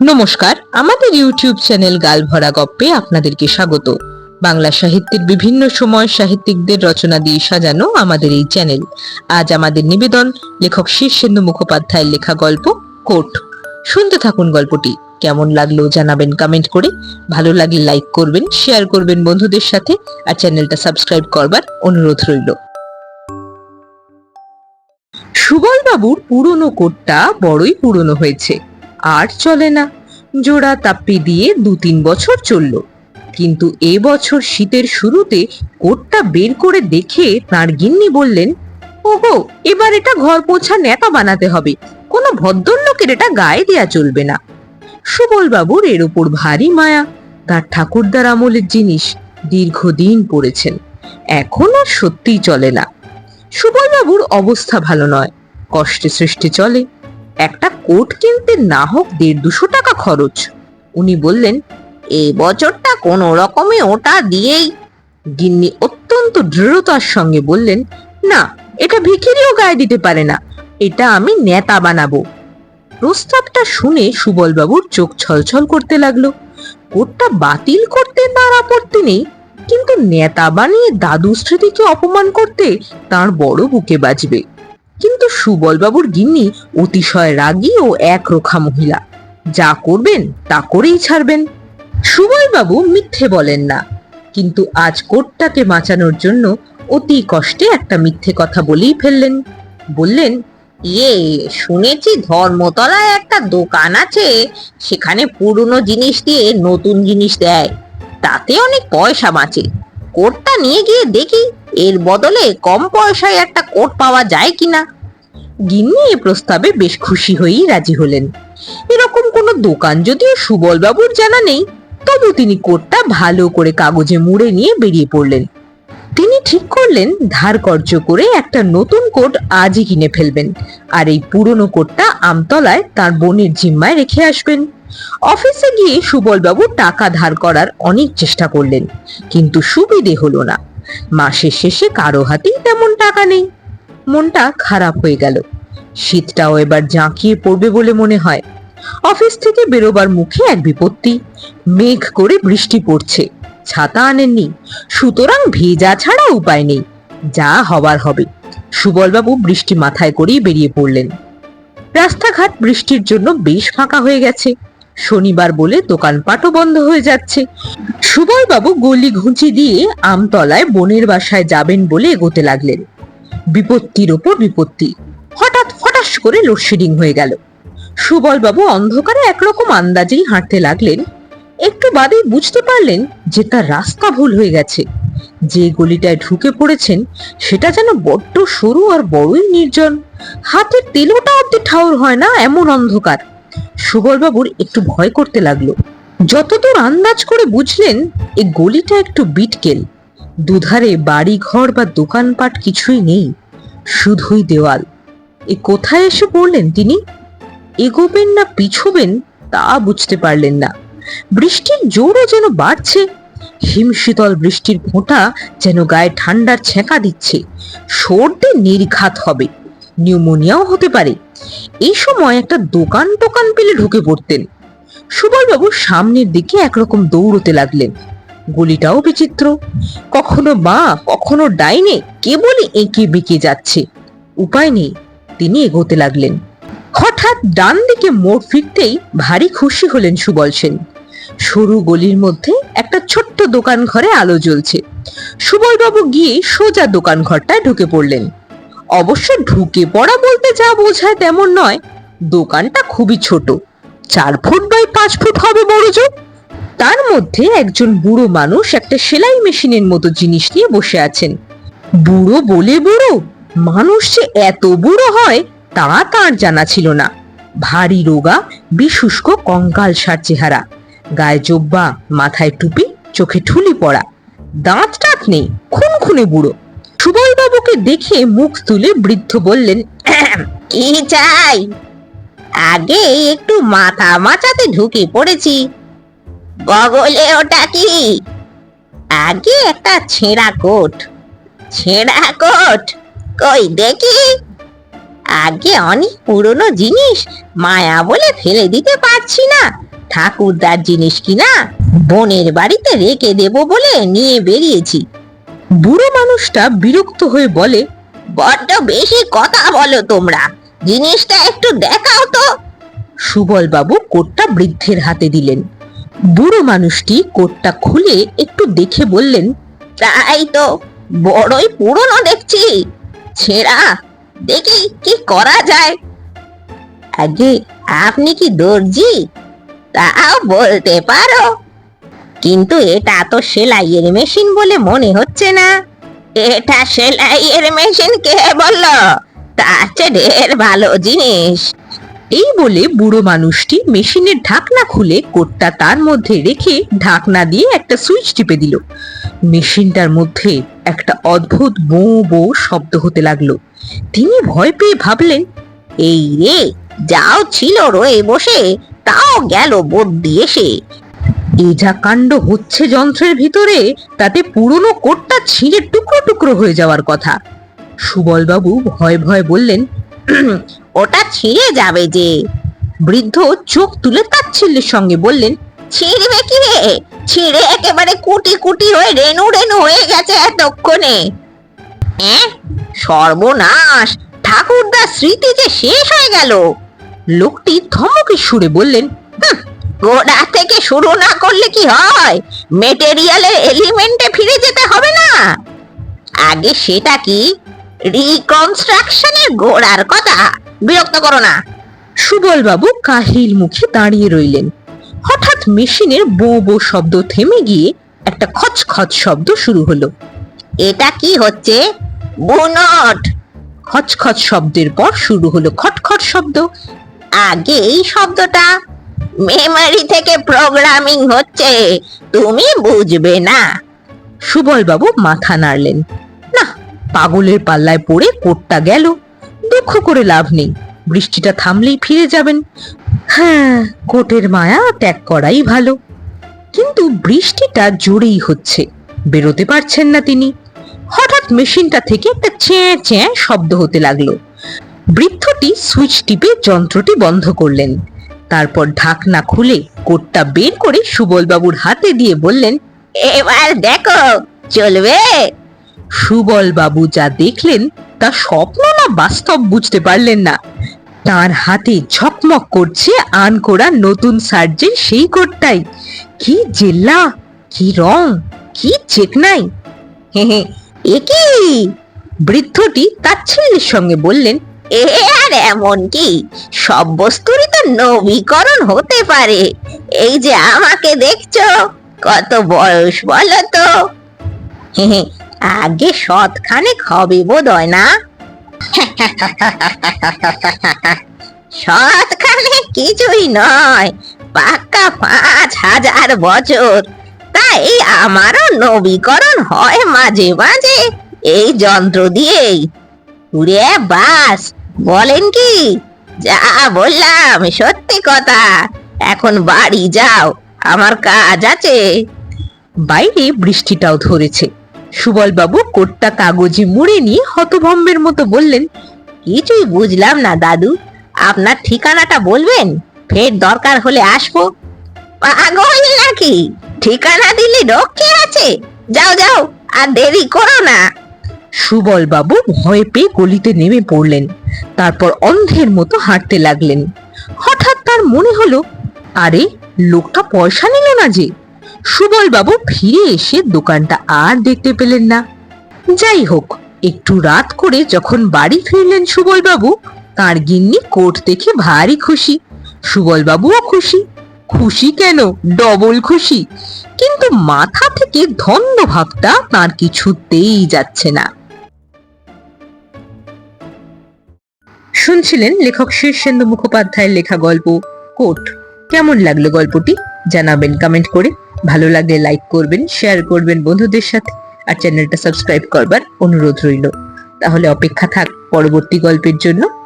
নমস্কার, আমাদের YouTube channel গালভরা গপ্পে আপনাদেরকে স্বাগত। বাংলা সাহিত্যের বিভিন্ন সময় সাহিত্যিকদের রচনা দিয়ে সাজানো আমাদের এই চ্যানেল। আজ আমাদের নিবেদন, লেখক শীর্ষেন্দু মুখোপাধ্যায়ের লেখা গল্প কোট শুনতে থাকুন গল্পটি। কেমন লাগল জানাবেন কমেন্ট করে। ভালো লাগলে লাইক করবেন শেয়ার করবেন বন্ধুদের সাথে, আর চ্যানেলটা সাবস্ক্রাইব করবার অনুরোধ রইল। সুবলবাবুর পুরনো কোটটা বড়ই পুরনো হয়েছে। আর চলে না। জোড়া তাপ্পি দিয়ে দু তিন বছর চলল। কিন্তু এ বছর শীতের শুরুতে কোটটা বের করে দেখে তাঁর গিন্নি বললেন ওগো এবার এটা ঘর পোছা নেতা বানাতে হবে। কোনো ভদ্রলোকের এটা গায়ে দেয়া চলবে না। সুবলবাবুর এর ওপর ভারী মায়া, তার ঠাকুরদার আমলের জিনিস দীর্ঘদিন পড়েছেন। এখন আর সত্যিই চলে না। সুবলবাবুর অবস্থা ভালো নয়। কষ্টে সৃষ্টি চলে। একটা কোট কিনতে না হোক দেড় দুশো টাকা খরচ। উনি বললেন এই বছরটা কোনো রকমে ওটা দিয়েই। গিন্নি অত্যন্ত দৃঢ়তার সঙ্গে বললেন, না, এটা ভিখিরিও গায়ে দিতে পারে না, এটা আমি নেতা বানাবো। প্রস্তাবটা শুনে সুবলবাবুর চোখ ছলছল করতে লাগল। কোটটা বাতিল করতে তার আপত্তি নেই, কিন্তু নেতা বানিয়ে দাদু স্মৃতিকে অপমান করতে তার বড় বুকে বাজবে। কিন্তু সুবলবাবুর গিন্নি অতিশয় রাগী ও একরোখা মহিলা। যা করবেন, তা করেই ছাড়বেন। সুবলবাবু মিথ্যে বলেন না, কিন্তু আজ কোটটাকে বাঁচানোর জন্য অতি কষ্টে একটা মিথ্যে কথা বলেই ফেললেন। বললেন ইয়ে শুনেছি ধর্মতলায় একটা দোকান আছে, সেখানে পুরনো জিনিস দিয়ে নতুন জিনিস দেয়। তাতে অনেক পয়সা বাঁচে। কোটটা নিয়ে গিয়ে দেখি। এর বদলে কম পয়সায় একটা কোট পাওয়া যায় কিনা? গিন্নি এ প্রস্তাবে বেশ খুশি হয়েই রাজি হলেন। এরকম কোনো দোকান যদিও সুবলবাবুর জানা নেই, তবু তিনি কোটটা ভালো করে কাগজে মুড়ে নিয়ে বেরিয়ে পড়লেন। তিনি ঠিক করলেন, ধার কর্য করে একটা নতুন কোট আজই কিনে ফেলবেন, আর এই পুরনো কোটটা আমতলায় তার বোনের জিম্মায় রেখে আসবেন। অফিসে গিয়ে সুবলবাবু টাকা ধার করার অনেক চেষ্টা করলেন, কিন্তু সুবিধে হলো না। মাসের শেষে কারও হাতেই তেমন টাকা নেই। মনটা খারাপ হয়ে গেল। শীতটাও এবার জাঁকিয়ে পড়বে বলে মনে হয়। অফিস থেকে বেরোবার মুখে এক বিপত্তি। মেঘ করে বৃষ্টি পড়ছে। ছাতা আনেননি। সুতরাং ভেজা ছাড়া উপায় নেই। যা হবার হবে। সুবলবাবু বৃষ্টি মাথায় করেই বেরিয়ে পড়লেন। রাস্তাঘাট বৃষ্টির জন্য বেশ ফাঁকা হয়ে গেছে। শনিবার বলে দোকানপাটও বন্ধ হয়ে যাচ্ছে। সুবলবাবু গলি ঘুঁচি দিয়ে আমতলায় বোনের বাসায় যাবেন বলে এগোতে লাগলেন। বিপত্তির ওপর বিপত্তি। হঠাৎ ফটাস করে লোডশেডিং হয়ে গেল। সুবলবাবু অন্ধকারে একরকম আন্দাজেই হাঁটতে লাগলেন। একটু বাদেই বুঝতে পারলেন যে তার রাস্তা ভুল হয়ে গেছে। যে গলিটায় ঢুকে পড়েছেন, সেটা যেন বড্ড সরু আর বড়ই নির্জন। হাতের তেলোটা অব্দি ঠাউর হয় না এমন অন্ধকার। সুবলবাবুর একটু ভয় করতে লাগল। যতদূর আন্দাজ করে বুঝলেন এই গলিটা একটু বিটকেল। দুধারে বাড়ি ঘর বা দোকানপাট কিছুই নেই, শুধুই দেওয়াল। এ কোথায় এসে পড়লেন তিনি? এগোবেন না পিছবেন, তা বুঝতে পারলেন না। বৃষ্টির জোরও যেন বাড়ছে, হিমশীতল বৃষ্টির ফোঁটা যেন গায়ে ঠান্ডার ছেঁকা দিচ্ছে। সর্দি নির্ঘাত হবে, নিউমোনিয়াও হতে পারে। এই সময় একটা দোকান টোকান পেলে ঢুকে পড়তেন। সুবলবাবু সামনের দিকে একরকম দৌড়তে লাগলেন। গলিটাও বিচিত্র। কখনো বা, কখনো ডাইনে কেবলই এঁকে বেঁকে যাচ্ছে। উপায় নেই, তিনি এগোতে লাগলেন। হঠাৎ ডান দিকে মোড় ফিরতেই ভারী খুশি হলেন সুবল সেন। সরু গলির মধ্যে একটা ছোট্ট দোকান ঘরে আলো জ্বলছে। সুবলবাবু গিয়ে সোজা দোকান ঘরটায় ঢুকে পড়লেন। অবশ্য ঢুকে পড়া বলতে যা বোঝায় তেমন নয়। দোকানটা খুবই ছোট। চার ফুট বাই পাঁচ ফুট হবে বড় জোর তার মধ্যে একজন বুড়ো মানুষ একটা সেলাই মেশিনের মতো জিনিস নিয়ে বসে আছেন। বুড়ো বলে, বুড়ো, মানুষ যে এত বুড়ো হয়, তা তার জানা ছিল না। ভারী রোগা, বিশুষ্ক কঙ্কাল সার চেহারা। গায়ে জোব্বা, মাথায় টুপি, চোখে ঠুলি পড়া। দাঁত টাত নেই খুন খুনে বুড়ো। সুবলবাবুকে দেখে মুখ তুলে বৃদ্ধ বললেন কি চাই? আগে একটু মাথা মাচাতে ঢুকে পড়েছি। বগলে ওটা কি? আগে একটা ছেঁড়া কোট। ছেঁড়া কোট? কই দেখি। আগে অনেক পুরনো জিনিস মায়া বলে ফেলে দিতে পারছি না। ঠাকুরদার জিনিস কিনা? বোনের বাড়িতে রেখে দেব বলে নিয়ে বেরিয়েছি। বুড়ো মানুষটা বিরক্ত হয়ে বলে, বড্ড বেশি কথা বলো তোমরা। জিনিসটা একটু দেখাও তো। সুবল বাবু কোটটা বৃদ্ধের হাতে দিলেন। বুড়ো মানুষটি কোটটা খুলে একটু দেখে বললেন তাই তো বড়ই পুরনো দেখছি। ছেঁড়া, দেখি কি করা যায়? আগে আপনি কি দর্জি? তাও বলতে পারো। কিন্তু এটা তো সেলাইয়ের মেশিন বলে মনে হচ্ছে না। এটা সেলাইয়ের মেশিন কে বলল? তার চেয়ে ঢের ভালো জিনিস। এই বলে বুড়ো মানুষটি মেশিনের ঢাকনা খুলে কোটটা তার মধ্যে রেখে ঢাকনা দিয়ে একটা সুইচ টিপে দিল। মেশিনটার মধ্যে একটা অদ্ভুত বো বো শব্দ হতে লাগল। তিনি ভয় পেয়ে ভাবলেন, এই রে, যাও ছিল রয়ে বসে, তাও গেল বদ্যি এসে। এ যা কাণ্ড হচ্ছে যন্ত্রের ভিতরে, তাতে পুরনো কোটটা ছিঁড়ে টুকরো টুকরো হয়ে যাওয়ার কথা। সুবলবাবু ভয় ভয় বললেন ওটা ছিঁড়ে যাবে যে। বৃদ্ধ চোখ তুলে তাচ্ছিল্যের সঙ্গে বললেন, ছিঁড়বে কি রে? ছিঁড়ে একেবারে কুটি কুটি হয়ে রেনু রেনু হয়ে গেছে এতক্ষণে। হ্যাঁ? সর্বনাশ! ঠাকুরদার স্মৃতি যে শেষ হয়ে গেল! লোকটি ধমকে সুরে বললেন গোড়া থেকে শুরু না করলে কি হয়? মেটেরিয়ালের এলিমেন্টে ফিরে যেতে হবে না। আগে সেটা কি? রিকনস্ট্রাকশনের গোড়ার কথা। বিরক্ত করো না। সুবলবাবু কাহিল মুখে দাঁড়িয়ে রইলেন। হঠাৎ মেশিনের বো বো শব্দ থেমে গিয়ে একটা খচ খচ শব্দ শুরু হলো। এটা কি হচ্ছে? বুনট। খচখচ শব্দের পর শুরু হলো খটখট শব্দ। আগে এই শব্দটা মেমরি থেকে প্রোগ্রামিং হচ্ছে। তুমি বুঝবে না। সুবলবাবু মাথা নাড়লেন। না, পাগলের পাল্লায় পড়ে কোটটা গেল। দুঃখ করে লাভ নেই। বৃষ্টিটা থামলেই ফিরে যাবেন। হ্যাঁ কোটের মায়া ত্যাগ করাই ভালো। কিন্তু বৃষ্টিটা জোরেই হচ্ছে। বেরোতে পারছেন না তিনি। হঠাৎ মেশিনটা থেকে একটা চ্যাঁ চ্যাঁ শব্দ হতে লাগল। বৃদ্ধটি সুইচ টিপে যন্ত্রটি বন্ধ করলেন। তারপর ঢাকনা খুলে কোটটা বের করে সুবলবাবুর হাতে দিয়ে বললেন এবার দেখো চলবে। সুবল বাবু যা দেখলেন তা স্বপ্ন না বাস্তব বুঝতে পারলেন না। তার হাতে ঝকমক করছে আন করা নতুন সার্জের সেই কোটটাই। কি জেল্লা কি রং কি চেকনাই। হে হে, এ কি? বৃদ্ধটি তাচ্ছিল্যের সঙ্গে বললেন এ আর এমন কি? সব বস্তুরই তো নবীকরণ হতে পারে। এই যে আমাকে দেখছ, কত বয়স বলো তো? আগে সৎখানেক হবে বোধ হয় না? সৎখানে কিছুই নয়, পাক্কা পাঁচ হাজার বছর। তাই আমারও নবীকরণ হয় মাঝে মাঝে। এই যন্ত্র দিয়েই। উড়ে বাস। বলেন কি? যা বললাম সত্যি কথা। এখন বাড়ি যাও আমার কাজ আছে। বাইরে বৃষ্টিটাও ধরেছে। সুবলবাবু কোটটা কাগজে মুড়ে নিয়ে হতভম্বের মতো বললেন কিছুই বুঝলাম না দাদু। আপনার ঠিকানাটা বলবেন? ফের দরকার হলে আসব। পাগল নাকি? ঠিকানা দিলে রক্ষে আছে। যাও যাও আর দেরি করো না। সুবল বাবু ভয় পেয়ে গলিতে নেমে পড়লেন। তারপর অন্ধের মতো হাঁটতে লাগলেন। হঠাৎ তার মনে হলো, আরে, লোকটা পয়সা নিল না যে। সুবল বাবু ফিরে এসে দোকানটা আর দেখতে পেলেন না। যাই হোক, একটু রাত করে যখন বাড়ি ফিরলেন সুবল বাবু তার গিন্নি কোট দেখে ভারী খুশি। সুবল বাবুও খুশি। খুশি কেন? ডবল খুশি। কিন্তু মাথা থেকে ধন্য ভাবটা তার কিছুতেই যাচ্ছে না। শুনছিলেন লেখক শীর্ষেন্দু মুখোপাধ্যায়ের লেখা গল্প, কোট। কেমন লাগল গল্পটি? জানাবেন কমেন্ট করে। ভালো লাগলে লাইক করবেন, শেয়ার করবেন বন্ধুদের সাথে, আর চ্যানেলটা সাবস্ক্রাইব করবার অনুরোধ রইল। তাহলে অপেক্ষা থাক পরবর্তী গল্পের জন্য।